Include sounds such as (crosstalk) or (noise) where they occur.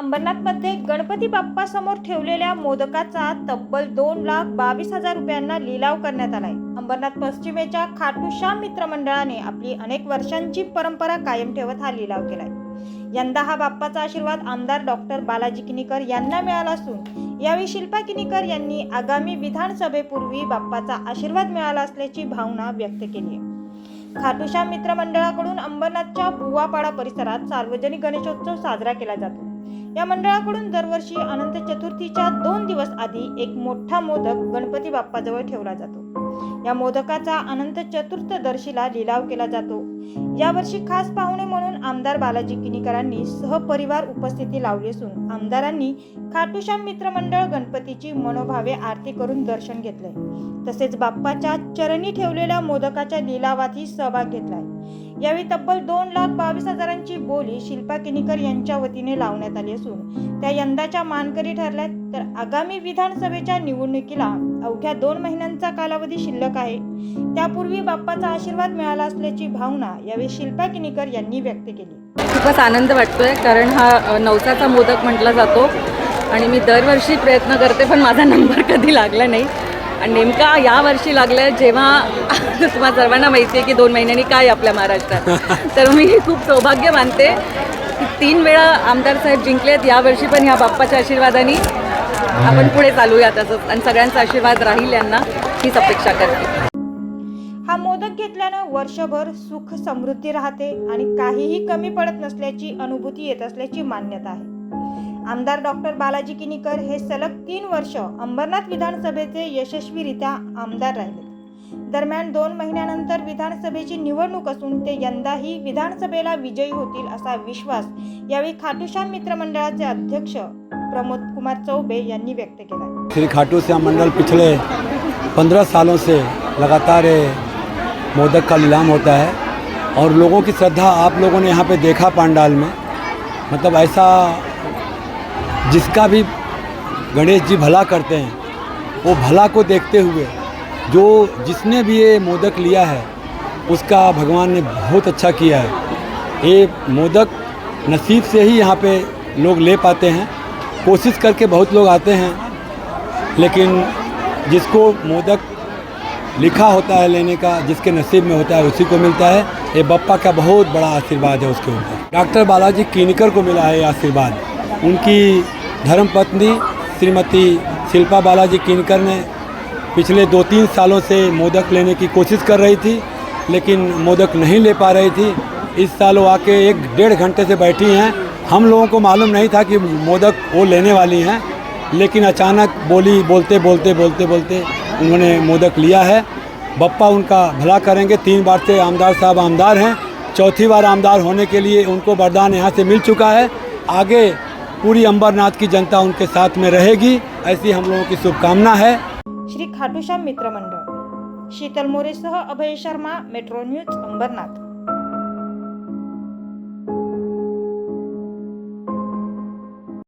अंबरनाथमध्ये गणपती बाप्पा समोर ठेवलेल्या मोदकाचा तब्बल दोन लाख बावीस हजार रुपयांना लिलाव करण्यात आलाय. अंबरनाथ पश्चिमेच्या खाटूश्याम मित्रमंडळाने आपली अनेक वर्षांची परंपरा कायम ठेवत हा लिलाव केलाय. यंदा हा बाप्पाचा आशीर्वाद आमदार डॉक्टर बालाजी किनीकर यांना मिळाला असून यावेळी शिल्पा किनीकर यांनी आगामी विधानसभेपूर्वी बाप्पाचा आशीर्वाद मिळाला असल्याची भावना व्यक्त केली आहे. खाटूश्याम मित्रमंडळाकडून अंबरनाथच्या बुवापाडा परिसरात सार्वजनिक गणेशोत्सव साजरा केला जातो. या मंडळाकडून दरवर्षी अनंत चतुर्थीच्या दोन दिवस आधी एक मोठा मोदक गणपती बाप्पाजवळ ठेवला जातो. या मोदकाचा अनंत चतुर्थदर्शीला लिलाव केला जातो. यावर्षी खास पाहुणे म्हणून आमदार बालाजी किनीकरांनी सहपरिवार उपस्थिती लावली असून आमदारांनी खाटूश्याम मित्रमंडळ गणपतीची मनोभावे आरती करून दर्शन घेतले तसेच बाप्पाच्या चरणी ठेवलेल्या मोदकाच्या लिलावातही सहभाग घेतलाय. यावेळी तब्बल दोन लाख बावीस हजारांची बोली शिल्पा किनीकर यांच्या वतीने लावण्यात आली असून त्या यंदाच्या मानकरी ठरल्यात. तर आगामी विधानसभेच्या निवडणुकीला अवघ्या दोन महिन्यांचा कालावधी शिल्लक आहे. त्यापूर्वी बाप्पाचा आशीर्वाद मिळाला असल्याची भावना यावेळी शिल्पा किनीकर यांनी व्यक्त केली. खूपच आनंद वाटतोय कारण हा नवसाचा मोदक म्हटला जातो. आणि मी दरवर्षी प्रयत्न करते पण माझा नंबर कधी लागला नाही. आणि नेमका या वर्षी लागला जेव्हा (laughs) तुम्हाला सर्वांना माहिती आहे की दोन महिन्यांनी काय आपल्या महाराष्ट्रात. (laughs) तर मी खूप सौभाग्य मानते की तीन वेळा आमदार साहेब जिंकलेत यावर्षी पण ह्या बाप्पाच्या आशीर्वादाने. आपण पुढे चालूया त्याचं आणि सगळ्यांचा आशीर्वाद राहील यांना हीच अपेक्षा करते. हा मोदक घेतल्यानं वर्षभर सुख समृद्धी राहते आणि काहीही कमी पडत नसल्याची अनुभूती येत असल्याची मान्यता आहे. आमदार डॉक्टर बालाजी किनीकर हे सलग तीन वर्ष अंबरनाथ विधानसभेचे यशस्वीरित्या आमदार राहिले. दरम्यान दोन महिन्यानंतर विधानसभेची निवडणूक असून ते यंदाही विधानसभेला विजयी होतील असा विश्वास यावेळी खाटूश्याम मित्रमंडळाचे अध्यक्ष प्रमोद कुमार चौबे यांनी व्यक्त केला श्री खाटू श्याम मंडल पिछले पंद्रह सालों से लगातार मोदक का नीलाम होता है और लोगों की श्रद्धा आप लोगों ने यहाँ पे देखा पांडाल में। मतलब ऐसा जिसका भी गणेश जी भला करते हैं, वो भला को देखते हुए जो जिसने भी ये मोदक लिया है, उसका भगवान ने बहुत अच्छा किया है। ये मोदक नसीब से ही यहाँ पे लोग ले पाते हैं। कोशिश करके बहुत लोग आते हैं, लेकिन जिसको मोदक लिखा होता है लेने का, जिसके नसीब में होता है, उसी को मिलता है। ये बप्पा का बहुत बड़ा आशीर्वाद है उसके ऊपर। डॉक्टर बालाजी किनकर को मिला है ये आशीर्वाद। उनकी धर्मपत्नी श्रीमती शिल्पा बालाजी किनकर ने पिछले दो तीन सालों से मोदक लेने की कोशिश कर रही थी, लेकिन मोदक नहीं ले पा रही थी। इस साल वो आके एक डेढ़ घंटे से बैठी हैं हम लोगों को मालूम नहीं था कि मोदक वो लेने वाली हैं, लेकिन अचानक बोली, बोलते बोलते बोलते बोलते उन्होंने मोदक लिया है। बप्पा उनका भला करेंगे। तीन बार से आमदार साहब आमदार हैं। चौथी बार आमदार होने के लिए उनको वरदान यहाँ से मिल चुका है। आगे पूरी अंबरनाथ की जनता उनके साथ में रहेगी। ऐसी हम लोगों की शुभकामना है। श्री खाटूश्याम मित्रमंडळ शीतल मोरेसह अभय शर्मा, मेट्रो न्यूज़ अंबरनाथ।